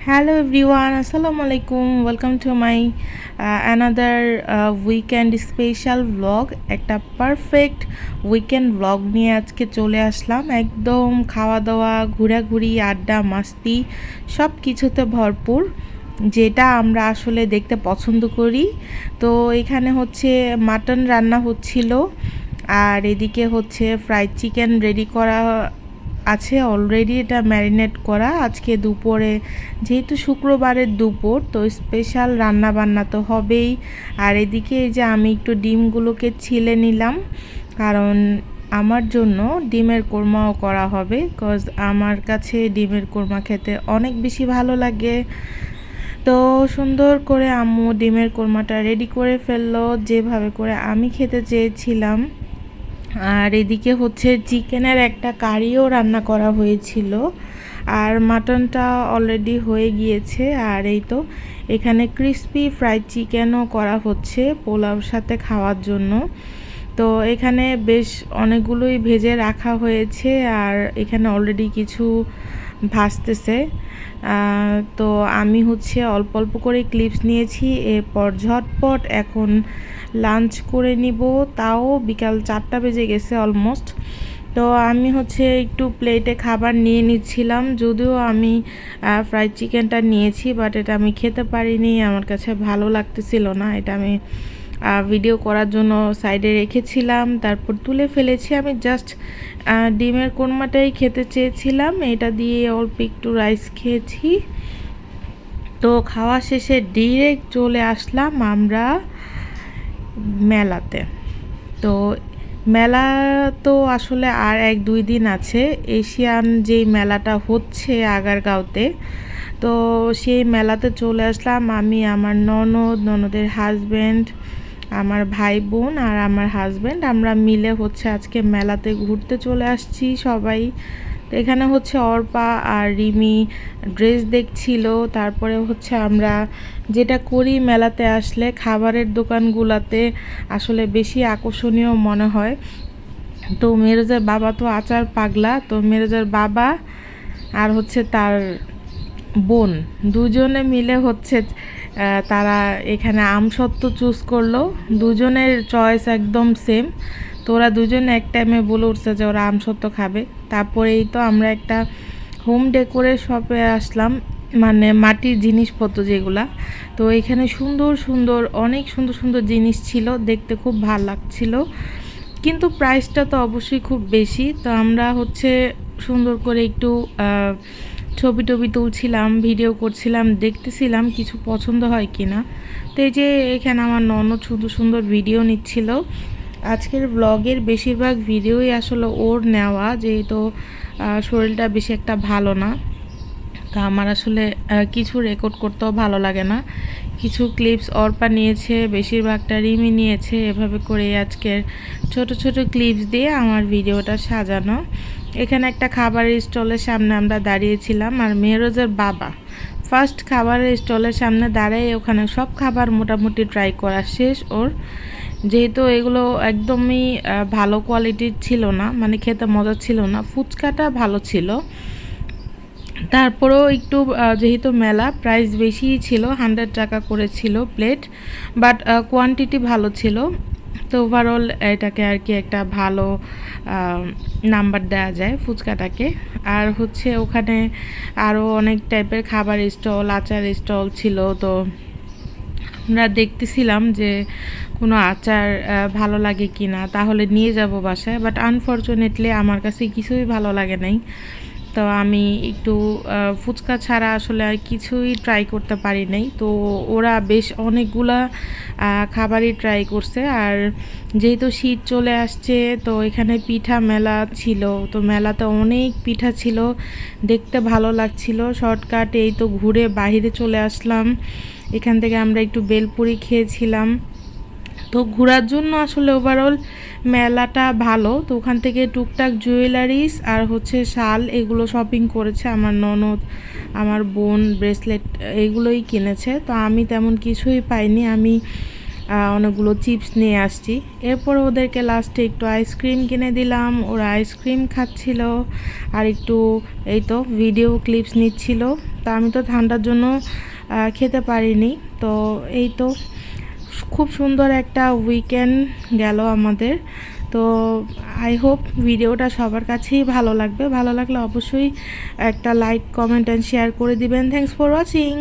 Assalamu alaikum. Welcome to my uh, another uh, weekend special vlog. একটা perfect weekend vlog নিয়ে আজকে চলে আসলাম একদম খাওয়া দাওয়া ঘোরাঘুরি আড্ডা মাস্তি সব কিছুতে ভরপুর যেটা আমরা আসলে দেখতে পছন্দ করি তো এখানে হচ্ছে মাটন রান্না হচ্ছিল আর এদিকে হচ্ছে ফ্রাইড চিকেন রেডি করা আছে অলরেডি এটা ম্যারিনেট করা। আজকে দুপুরে যেহেতু শুক্রবারের দুপুর, তো স্পেশাল রান্না বান্না তো হবেই। আর এদিকে এই যে আমি একটু ডিমগুলোকে ছিলে নিলাম, কারণ আমার জন্য ডিমের কোরমাও করা হবে কজ আমার কাছে ডিমের কোরমা খেতে অনেক বেশি ভালো লাগে। তো সুন্দর করে আম্মু ডিমের কোরমাটা রেডি করে ফেলল, যেভাবে করে আমি খেতে চেয়েছিলাম। আর এদিকে হচ্ছে চিকেনের একটা কারিও রান্না করা হয়েছিল। আর মাটনটা অলরেডি হয়ে গিয়েছে। আর এই তো এখানে ক্রিসপি ফ্রাইড চিকেনও করা হচ্ছে পোলাওর সাথে খাওয়ার জন্য। তো এখানে বেশ অনেকগুলোই ভেজে রাখা হয়েছে আর এখানে অলরেডি কিছু ভাসতেছে তো আমি হচ্ছে অল্প অল্প করে ক্লিপস নিয়েছি। এরপর ঝটপট এখন লাঞ্চ করে নিব। তাও বিকাল চারটা বেজে গেছে অলমোস্ট তো আমি হচ্ছে একটু প্লেটে খাবার নিয়ে নিচ্ছিলাম। যদিও আমি ফ্রাইড চিকেনটা নিয়েছি বাট এটা আমি খেতে পারিনি। আমার কাছে ভালো লাগতেছিল না। এটা আমি ভিডিও করার জন্য সাইডে রেখেছিলাম। তারপর তুলে ফেলেছি। আমি জাস্ট ডিমের কোরমাটাই খেতে চেয়েছিলাম। এটা দিয়ে অল্প একটু রাইস খেয়েছি। তো খাওয়া শেষে ডিরেক্ট চলে আসলাম আমরা। মেলাতে। তো মেলা তো আসলে আর এক দুই দিন আছে। এশিয়ান যেই মেলাটা হচ্ছে আগারগাঁওতে, তো সেই মেলাতে চলে আসলাম আমি, আমার ননদ, ননদের হাজব্যান্ড আমার ভাই বোন আর আমার হাজব্যান্ড আমরা মিলে হচ্ছে আজকে মেলাতে ঘুরতে চলে আসছি সবাই। তো এখানে হচ্ছে অর্পা আর রিমি ড্রেস দেখছিল। তারপরে হচ্ছে আমরা যেটা করি মেলাতে আসলে খাবারের দোকানগুলোতে আসলে বেশি আকর্ষণীয় মনে হয়। তো মেরোজার বাবা তো আচার পাগলা, তো মেরোজার বাবা আর হচ্ছে তার বোন দুজনে মিলে হচ্ছে তারা এখানে আমসত্ত্ব চুজ করল। দুজনের চয়েস একদম সেম তো ওরা দুজনে এক টাইমে বলে উঠছে যে ওরা আমসত্ত্ব খাবে। তারপরেই তো আমরা একটা হোম ডেকোরের শপে আসলাম মানে মাটির জিনিসপত্র যেগুলা। তো এখানে সুন্দর সুন্দর, অনেক সুন্দর সুন্দর জিনিস ছিল, দেখতে খুব ভালো লাগছিল। কিন্তু প্রাইসটা তো অবশ্যই খুব বেশি। তো আমরা হচ্ছে সুন্দর করে একটু ছবি টবি তুলছিলাম ভিডিও করছিলাম, দেখতেছিলাম কিছু পছন্দ হয় কি না তো এই যে এখানে আমার ননদ সুন্দর সুন্দর ভিডিও নিচ্ছিল। আজকের ব্লগের বেশিরভাগ ভিডিওই আসলে ওর নেওয়া, যেহেতু শরীরটা বেশি একটা ভালো না। তা আমার আসলে কিছু রেকর্ড করতেও ভালো লাগে না। কিছু ক্লিপস অর্পা নিয়েছে, বেশিরভাগটা রিমি নিয়েছে, এভাবে করে আজকের ছোট ছোট ক্লিপস দিয়ে আমার ভিডিওটা সাজানো। এখানে একটা খাবারের স্টলের সামনে আমরা দাঁড়িয়েছিলাম, আর মেহরোজের বাবা। ফার্স্ট খাবারের স্টলের সামনে দাঁড়িয়ে, ওখানে সব খাবার মোটামুটি ট্রাই করা শেষ। ওর যেহেতু এগুলো একদমই ভালো কোয়ালিটির ছিল না মানে খেতে মজা ছিল না, ফুচকাটা ভালো ছিল। তারপরেও একটু যেহেতু মেলা প্রাইস বেশিই ছিল হান্ড্রেড টাকা করেছিল প্লেট বাট কোয়ান্টিটি ভালো ছিল। তো ওভারঅল এটাকে আর কি একটা ভালো নাম্বার দেওয়া যায় ফুচকাটাকে। আর হচ্ছে ওখানে আরও অনেক টাইপের খাবার স্টল আচার স্টল ছিল, তো আমরা দেখতেছিলাম যে কোনো আচার ভালো লাগে কি না তাহলে নিয়ে যাব বাসায় বাট আনফর্চুনেটলি আমার কাছে কিছুই ভালো লাগে নাই। তো আমি একটু ফুচকা ছাড়া আসলে আর কিছুই ট্রাই করতে পারি নাই। তো ওরা বেশ অনেকগুলা খাবারই ট্রাই করছে। আর যেহেতু শীত চলে আসছে, তো এখানে পিঠা মেলা ছিল। তো মেলাতে অনেক পিঠা ছিল, দেখতে ভালো লাগছিল। শর্টকাট এই তো ঘুরে বাহিরে চলে আসলাম। এখান থেকে আমরা একটু বেলপুরি খেয়েছিলাম। তো ঘোরার জন্য আসলে ওভারঅল মেলাটা ভালো, তো ওখান থেকে টুকটাক জুয়েলারিস আর হচ্ছে শাল এগুলো শপিং করেছে আমার ননদ, আমার বোন ব্রেসলেট এগুলোই কিনেছে। তো আমি তেমন কিছুই পাইনি, আমি অনেকগুলো চিপস নিয়ে আসছি। এরপর ওদেরকে লাস্টে একটু আইসক্রিম কিনে দিলাম, ওরা আইসক্রিম খাচ্ছিল আর একটু, এই তো ভিডিও ক্লিপস নিচ্ছিল। তা আমি তো ঠান্ডার জন্য খেতে পারিনি, তো এই তো খুব সুন্দর একটা উইকেন্ড গেল আমাদের। তো আই হোপ ভিডিওটা সবার কাছেই ভালো লাগবে। ভালো লাগলে অবশ্যই একটা লাইক কমেন্ট অ্যান্ড শেয়ার করে দিবেন। Thanks for watching